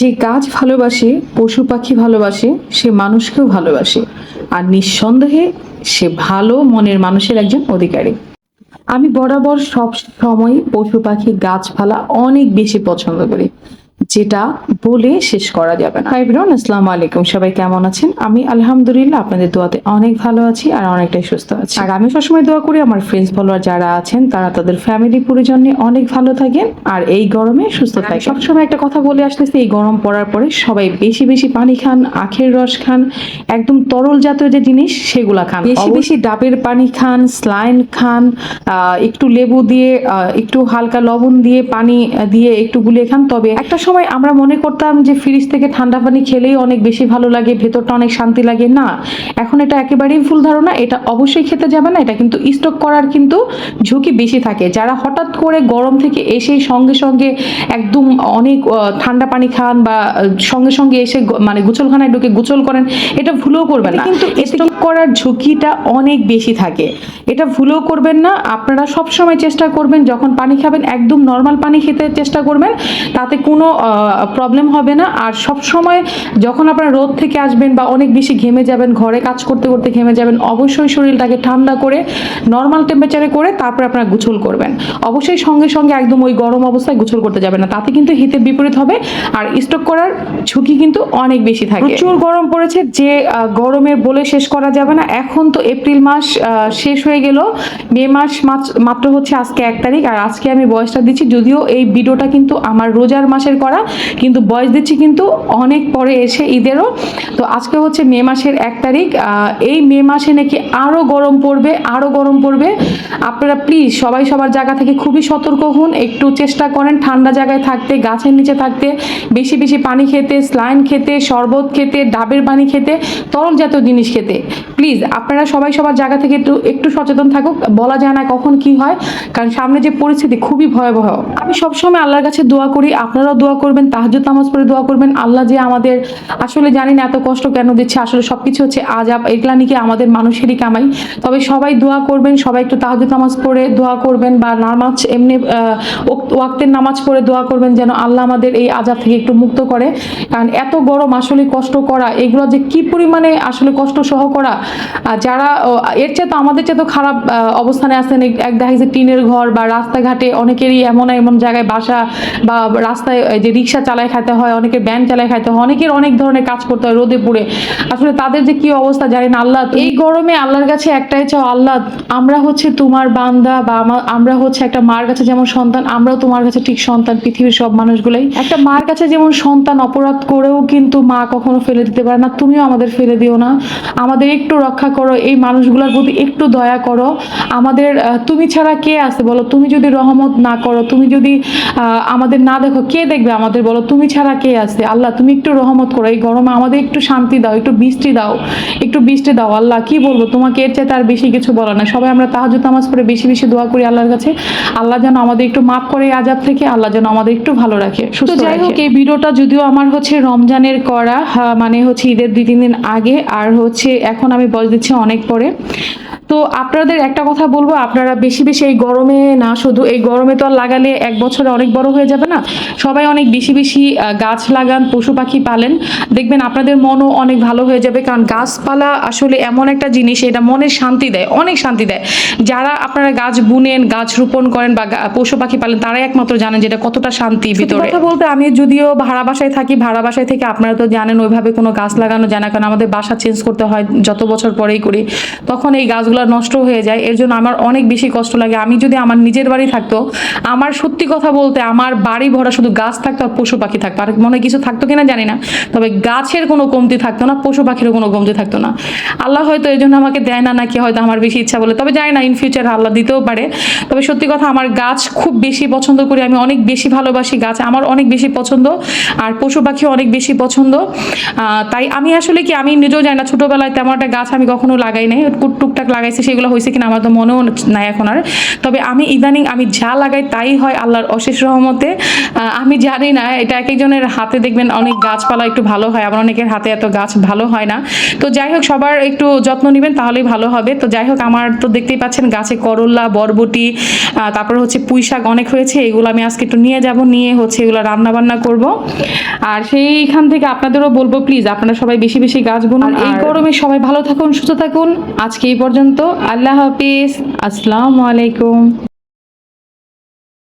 যে গাছ ভালোবাসে, পশু পাখি ভালোবাসে, সে মানুষকেও ভালোবাসে। আর নিঃসন্দেহে সে ভালো মনের মানুষের একজন অধিকারী। আমি বরাবর সব সময় পশু পাখি গাছপালা অনেক বেশি পছন্দ করি। যেটা বলে শেষ করা যাবে না। হাই ব্রন আসসালামু আলাইকুম। সবাই কেমন আছেন? আমি আলহামদুলিল্লাহ আপনাদের দোয়াতে অনেক ভালো আছি আর অনেকটাই সুস্থ আছি। আর আমি সবসময় দোয়া করি আমার ফ্রেন্ডস ফলোয়ার যারা আছেন তারা তাদের ফ্যামিলি পরিজন নিয়ে অনেক ভালো থাকেন আর এই গরমে সুস্থ থাকেন। সবসময় একটা কথা বলে আসতেছি এই গরম পড়ার পরে সবাই বেশি বেশি পানি খান আখের রস খান একদম তরল জাতীয় যে জিনিস সেগুলা খান। বেশি বেশি ডাবের পানি খান স্লাইন খান আহ, একটু লেবু দিয়ে আহ, একটু হালকা লবণ দিয়ে পানি দিয়ে একটু গুলিয়ে খান তবে একটা সময় আমরা মনে করতাম যে ফ্রিজ থেকে ঠান্ডা পানি খেলেই অনেক বেশি ভালো লাগে ভেতরটা অনেক শান্তি লাগে। না এখন এটা একেবারেই ভুল ধারণা এটা অবশ্যই খেতে যাবে না এটা কিন্তু স্টক করার কিন্তু ঝুঁকি বেশি থাকে। যারা হঠাৎ করে গরম থেকে এসেই সঙ্গে সঙ্গে একদম অনেক ঠান্ডা পানি খান বা সঙ্গে সঙ্গে এসে মানে গোসলখানায় ঢুকে গোসল করেন এটা ভুলেও করবেন না। কিন্তু স্টক করার ঝুঁকিটা অনেক বেশি থাকে। এটা ভুলেও করবেন না আপনারা সব সময় চেষ্টা করবেন যখন পানি খাবেন একদম নর্মাল পানি খেতে চেষ্টা করবেন তাতে কোনো প্রবলেম হবে না। আর সব সময় যখন আপনারা রোদ থেকে আসবেন বা অনেক বেশি ঘেমে যাবেন, ঘরে কাজ করতে করতে ঘেমে যাবেন, অবশ্যই শরীরটাকে ঠান্ডা করে নর্মাল টেম্পারেচারে করে তারপরে আপনারা গোসল করবেন। অবশ্যই সঙ্গে সঙ্গে একদম ওই গরম অবস্থায় গোসল করতে যাবেন না। তাতে কিন্তু হিতের বিপরীত হবে আর স্টক করার ঝুঁকি কিন্তু অনেক বেশি থাকে। প্রচুর গরম পড়েছে, যে গরমের বলে শেষ করা যাবে না। এখন তো এপ্রিল মাস শেষ হয়ে গেল। মে মাস মাত্র হচ্ছে আজকে এক তারিখ। আর আজকে আমি বয়সটা দিচ্ছি, যদিও এই ভিডিওটা কিন্তু আমার রোজার মাসের করা। কিন্তু বয়স দিচ্ছি কিন্তু অনেক পরে এসে ঈদেরও। তো আজকে হচ্ছে মে মাসের এক তারিখ এই মে মাসে নাকি আরও গরম পড়বে আরও গরম পড়বে। আপনারা প্লিজ সবাই সবার জায়গা থেকে খুবই সতর্ক হন, একটু চেষ্টা করেন ঠান্ডা জায়গায় থাকতে, গাছের নিচে থাকতে, বেশি বেশি পানি খেতে স্লাইন খেতে, শরবত খেতে, ডাবের পানি খেতে, তরল জাতীয় জিনিস খেতে। প্লিজ আপনারা সবাই সবার জায়গা থেকে একটু একটু সচেতন থাকুক, বলা যায় না কখন কি হয়, কারণ সামনে যে পরিস্থিতি খুবই ভয়াবহ। আমি সবসময় আল্লাহর কাছে দোয়া করি, আপনারাও দোয়া করবেন তাহাজুদ নামাজ পড়ে দোয়া করবেন। আল্লাহ যে আমাদের, আসলে জানি না এত কষ্ট কেন দিচ্ছে, আসলে সবকিছু হচ্ছে আজাব এগুলা নাকি আমাদের মানুষেরই কামাই। তবে সবাই দোয়া করবেন, সবাই একটু তাহাজুদ নামাজ পড়ে দোয়া করবেন বা নামাজ এমনি ওয়াক্তের নামাজ পড়ে দোয়া করবেন যেন আল্লাহ আমাদের এই আজাব থেকে একটু মুক্ত করে। কারণ এত গরম আসলে কষ্ট করা, এগুলো যে কি পরিমাণে আসলে কষ্ট সহ করা যারা এর চেয়ে তো আমাদের চেয়ে তো খারাপ অবস্থানে আছেন। এক- দেখা যাচ্ছে টিনের ঘর বা রাস্তাঘাটে অনেকেরই এমন এমন জায়গায় বাসা বা রাস্তায় যে রিক্সা চালায় খাইতে হয় অনেকের ব্যান চালায় খাইতে হয়, অনেকের অনেক ধরনের কাজ করতে হয় রোদে পুড়ে। আসলে তাদের যে কি অবস্থা জানেন আল্লাহ? এই গরমে আল্লাহর কাছে একটাই চাও আল্লাহ, আমরা হচ্ছে তোমার বান্দা বা আমরা হচ্ছে একটা মার কাছে যেমন সন্তান, আমরাও তোমার কাছে ঠিক সন্তান, পৃথিবীর সব মানুষগুলাই। একটা মার কাছে যেমন সন্তান অপরাধ করেও কিন্তু মা কখনো ফেলে দিতে পারে না, তুমিও আমাদের ফেলে দিও না। আমাদের একটু রক্ষা করো, এই মানুষগুলোর প্রতি একটু দয়া করো। আমাদের তুমি ছাড়া কে আছে বলো? তুমি যদি রহমত না করো, তুমি যদি আমাদের না দেখো, কে দেখবে আমাদের বলো তুমি ছাড়া কে আছে? আল্লাহ তুমি একটু রহমত করো। এই গরমে আমাদের একটু শান্তি দাও একটু বৃষ্টি দাও একটু বৃষ্টি দাও। আল্লাহ কি বলব? তোমাকে এর চাইতে আর বেশি কিছু বলা না সবাই আমরা তাহাজুদ নামাজ পড়ে বেশি বেশি দোয়া করি আল্লাহর কাছে। আল্লাহ যেন আমাদের একটু মাফ করে আজাব থেকে আল্লাহ যেন আমাদের একটু ভালো রাখে সুস্থ যাই হোক এই ভিডিওটা যদিও আমার হচ্ছে রমজানের করা মানে হচ্ছে ঈদের দুই তিন দিন আগে আর হচ্ছে এখন আমি বয়স দিচ্ছি অনেক পরে। তো আপনাদের একটা কথা বলব আপনারা বেশি বেশি এই গরমে না শুধু এই গরমে তো আর লাগালে এক বছরে অনেক বড় হয়ে যাবে না। সবাই অনেক বেশি বেশি গাছ লাগান পশু পাখি পালেন। দেখবেন আপনাদের মনও অনেক ভালো হয়ে যাবে কারণ গাছপালা আসলে এমন একটা জিনিস এটা মনে শান্তি দেয় অনেক শান্তি দেয়। যারা আপনারা গাছ বুনেন গাছ রোপণ করেন বা পশু পাখি পালেন তারাই একমাত্র জানেন যেটা কতটা শান্তি ভিতরে। কথা বলতে আমি যদিও ভাড়া বাসায় থাকি ভাড়া বাসায় থেকে আপনারা তো জানেন ওইভাবে কোনো গাছ লাগানো যায় না কারণ আমাদের বাসা চেঞ্জ করতে হয় যত বছর পরেই করি তখন এই গাছগুলো নষ্ট হয়ে যায়। এর জন্য আমার অনেক বেশি কষ্ট লাগে। আমি যদি আমার নিজের বাড়ি থাকতো আমার সত্যি কথা বলতে আমার বাড়ি ভরা শুধু গাছ থাকতো আর পশু পাখি থাকতো। আর মনে কিছু থাকতো কিনা জানি না, তবে গাছের কোনো কমতি থাকতো না, পশু পাখিরও কোনো কমতি থাকতো না। আল্লাহ হয়তো এই জন্য আমাকে দেয় না নাকি হয়তো আমার বেশি ইচ্ছা বলে, তবে জানি না ইন ফিউচার আল্লাহ দিতেও পারে। তবে সত্যি কথা আমার গাছ খুব বেশি পছন্দ করি, আমি অনেক বেশি ভালোবাসি গাছ, আমার অনেক বেশি পছন্দ, আর পশু পাখি অনেক বেশি পছন্দ। তাই আমি আসলে কি, আমি নিজেও জানি না, ছোটোবেলায় তেমন একটা গাছ আমি কখনো লাগাই নাই টুক- টুকটাক লাগা লাগাইছি, সেগুলো হয়েছে কিনা আমার তো মনেও নাই এখন আর। তবে আমি ইদানিং আমি যা লাগাই তাই হয় আল্লাহর অশেষ রহমতে। আমি জানি না এটা এক একজনের হাতে দেখবেন অনেক গাছপালা একটু ভালো হয় আবার অনেকের হাতে এত গাছ ভালো হয় না। তো যাই হোক সবার একটু যত্ন নেবেন তাহলেই ভালো হবে। তো যাই হোক আমার তো দেখতেই পাচ্ছেন গাছে করল্লা বরবটি তারপর হচ্ছে পুঁই শাক অনেক হয়েছে এগুলো আমি আজকে একটু নিয়ে যাব নিয়ে হচ্ছে এগুলো রান্না বান্না করব। আর সেইখান থেকে আপনাদেরও বলব প্লিজ আপনারা সবাই বেশি বেশি গাছ বুনুন। এই গরমে সবাই ভালো থাকুন সুস্থ থাকুন। আজকে এই পর্যন্ত আল্লাহ হাফিজ আসসালামু আলাইকুম।